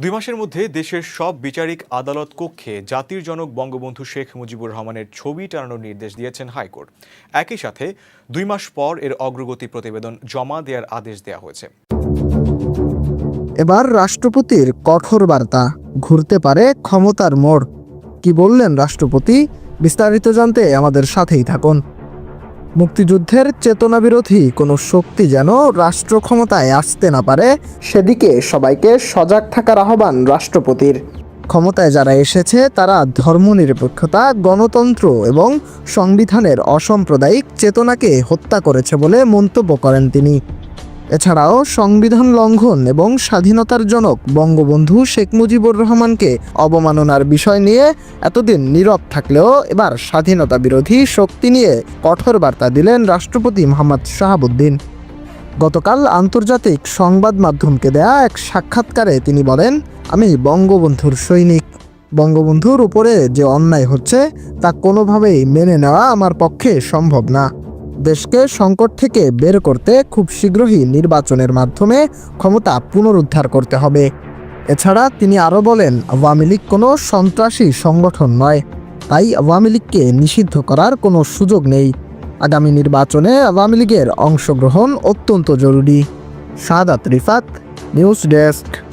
দুই মাসের মধ্যে দেশের সব বিচারিক আদালত কক্ষে জাতির জনক বঙ্গবন্ধু শেখ মুজিবুর রহমানের ছবি টানানোর নির্দেশ দিয়েছেন হাইকোর্ট। একই সাথে দুই মাস পর এর অগ্রগতি প্রতিবেদন জমা দেওয়ার আদেশ দেওয়া হয়েছে। এবার রাষ্ট্রপতির কঠোর বার্তা, ঘুরতে পারে ক্ষমতার মোড়। কি বললেন রাষ্ট্রপতি? বিস্তারিত জানতে আমাদের সাথেই থাকুন। মুক্তিযুদ্ধের চেতনা বিরোধী কোনো শক্তি যেন রাষ্ট্র ক্ষমতায় আসতে না পারে, সেদিকে সবাইকে সজাগ থাকার আহ্বান রাষ্ট্রপতির। ক্ষমতায় যারা এসেছে, তারা ধর্মনিরপেক্ষতা, গণতন্ত্র এবং সংবিধানের অসাম্প্রদায়িক চেতনাকে হত্যা করেছে বলে মন্তব্য করেন তিনি। এছাড়াও সংবিধান লঙ্ঘন এবং স্বাধীনতার জনক বঙ্গবন্ধু শেখ মুজিবুর রহমানকে অবমাননার বিষয় নিয়ে এতদিন নীরব থাকলেও এবার স্বাধীনতা বিরোধী শক্তি নিয়ে কঠোর বার্তা দিলেন রাষ্ট্রপতি মোহাম্মদ শাহাবুদ্দিন। গতকাল আন্তর্জাতিক সংবাদ মাধ্যমকে দেয়া এক সাক্ষাৎকারে তিনি বলেন, আমি বঙ্গবন্ধুর সৈনিক। বঙ্গবন্ধুর উপরে যে অন্যায় হচ্ছে, তা কোনোভাবেই মেনে নেওয়া আমার পক্ষে সম্ভব না। দেশকে সংকট থেকে বের করতে খুব শীঘ্রই নির্বাচনের মাধ্যমে ক্ষমতা পুনরুদ্ধার করতে হবে। এছাড়া তিনি আরও বলেন, আওয়ামী লীগ কোনো সন্ত্রাসী সংগঠন নয়, তাই আওয়ামী লীগকে নিষিদ্ধ করার কোনো সুযোগ নেই। আগামী নির্বাচনে আওয়ামী লীগের অংশগ্রহণ অত্যন্ত জরুরি। Sadat Rifat, news desk.